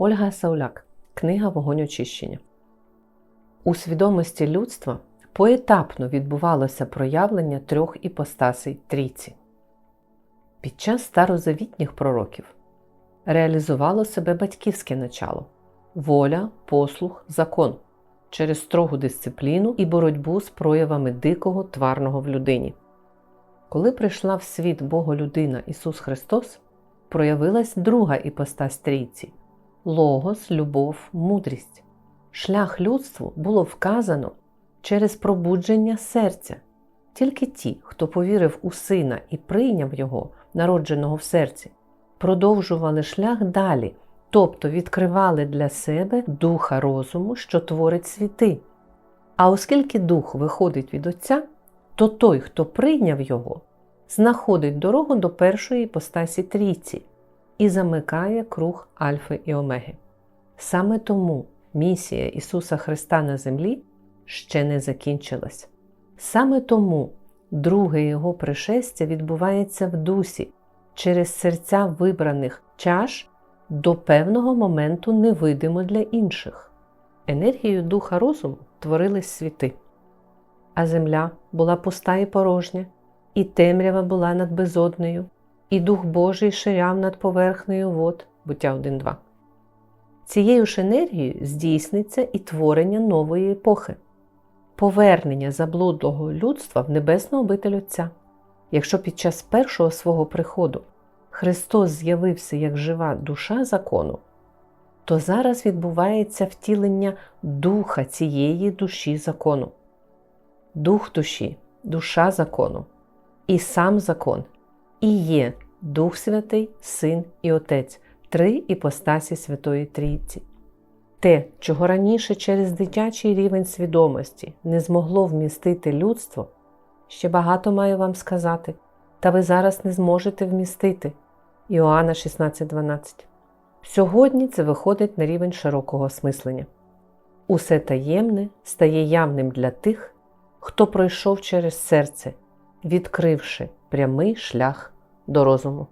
Ольга Сауляк. Книга Вогонь очищення. У свідомості людства поетапно відбувалося проявлення трьох іпостасей трійці. Під час старозавітніх пророків реалізувало себе батьківське начало воля, послух, закон через строгу дисципліну і боротьбу з проявами дикого тварного в людині. Коли прийшла в світ Боголюдина Ісус Христос, проявилась друга іпостась трійці логос, любов, мудрість. Шлях людству було вказано через пробудження серця. Тільки ті, хто повірив у сина і прийняв його, народженого в серці, продовжували шлях далі, тобто відкривали для себе духа розуму, що творить світи. А оскільки дух виходить від Отця, то той, хто прийняв його, знаходить дорогу до першої іпостасі трійці і замикає круг Альфи і Омеги. Саме тому місія Ісуса Христа на землі ще не закінчилась. Саме тому друге Його пришестя відбувається в дусі через серця вибраних чаш до певного моменту невидимо для інших. Енергією духа розуму творились світи, а земля була пуста і порожня, і темрява була над безоднею, і Дух Божий ширяв над поверхнею вод, буття 1.2. Цією ж енергією здійсниться і творення нової епохи, повернення заблудлого людства в небесну обитель Отця. Якщо під час першого свого приходу Христос з'явився як жива душа закону, то зараз відбувається втілення духа цієї душі закону. Дух душі, душа закону, і сам закон, і є Дух Святий, Син і Отець, три іпостасі Святої Трійці. Те, чого раніше через дитячий рівень свідомості не змогло вмістити людство, ще багато маю вам сказати, та ви зараз не зможете вмістити. Іоанна 16.12. Сьогодні це виходить на рівень широкого осмислення. Усе таємне стає явним для тих, хто пройшов через серце, відкривши прямий шлях до розуму.